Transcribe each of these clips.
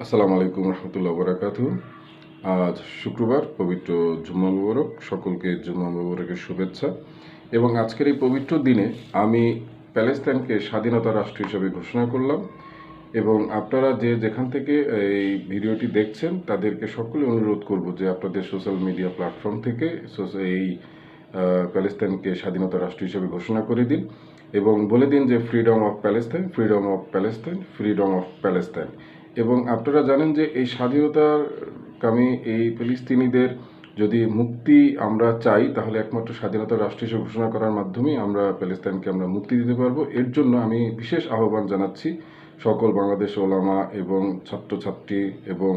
আসসালামু আলাইকুম রহমতুল্লাহ বরাকাত আজ শুক্রবার পবিত্র জুম্মা মুবারক। সকলকে জুম্মা মুবারকের শুভেচ্ছা। এবং আজকের এই পবিত্র দিনে আমি প্যালেস্তাইনকে স্বাধীনতা রাষ্ট্র হিসেবে ঘোষণা করলাম। এবং আপনারা যে যেখান থেকে এই ভিডিওটি দেখছেন, তাদেরকে সকলে অনুরোধ করব যে আপনাদের সোশ্যাল মিডিয়া প্ল্যাটফর্ম থেকে এই প্যালেস্তাইনকে স্বাধীনতা রাষ্ট্র হিসেবে ঘোষণা করে দিন। এবং বলে দিন যে freedom of Palestine freedom of Palestine freedom of Palestine এবং আপনারা জানেন যে এই স্বাধীনতার কামী এই ফিলিস্তিনিদের যদি মুক্তি আমরা চাই, তাহলে একমাত্র স্বাধীনতা রাষ্ট্র হিসেবে ঘোষণা করার মাধ্যমেই আমরা প্যালেস্তাইনকে আমরা মুক্তি দিতে পারব। এর জন্য আমি বিশেষ আহ্বান জানাচ্ছি সকল বাংলাদেশ ওলামা এবং ছাত্রছাত্রী এবং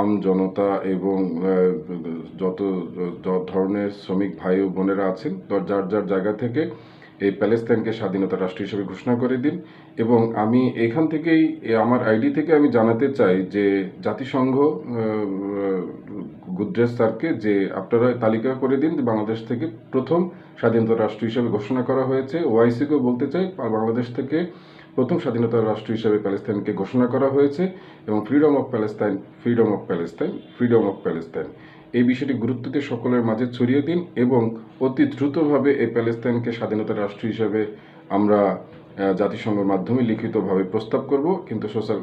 আম জনতা এবং যত ধরনের শ্রমিক ভাই ও বোনেরা আছেন যার যার জায়গা থেকে এই প্যালেস্তাইনকে স্বাধীনতা রাষ্ট্র হিসেবে ঘোষণা করে দিন এবং আমি এখান থেকেই আমার আইডি থেকে আমি জানাতে চাই যে জাতিসংঘ আহ, গুদ্রেস স্যারকে যে আপনারা তালিকা করে দিন বাংলাদেশ থেকে প্রথম স্বাধীনতা রাষ্ট্র হিসেবে ঘোষণা করা হয়েছে ওআইসিকেও বলতে চাই বাংলাদেশ থেকে প্রথম স্বাধীনতা রাষ্ট্র হিসেবে প্যালেস্তাইনকে ঘোষণা করা হয়েছে এবং freedom of Palestine freedom of Palestine freedom of Palestine. এই বিষয়টি গুরুত্ব দিয়ে সকলের মাঝে ছড়িয়ে দিন এবং অতি দ্রুতভাবে এই প্যালেস্তাইনকে স্বাধীনতা রাষ্ট্র হিসেবে আমরা জাতিসংঘের মাধ্যমে লিখিতভাবে প্রস্তাব করব। কিন্তু সোশ্যাল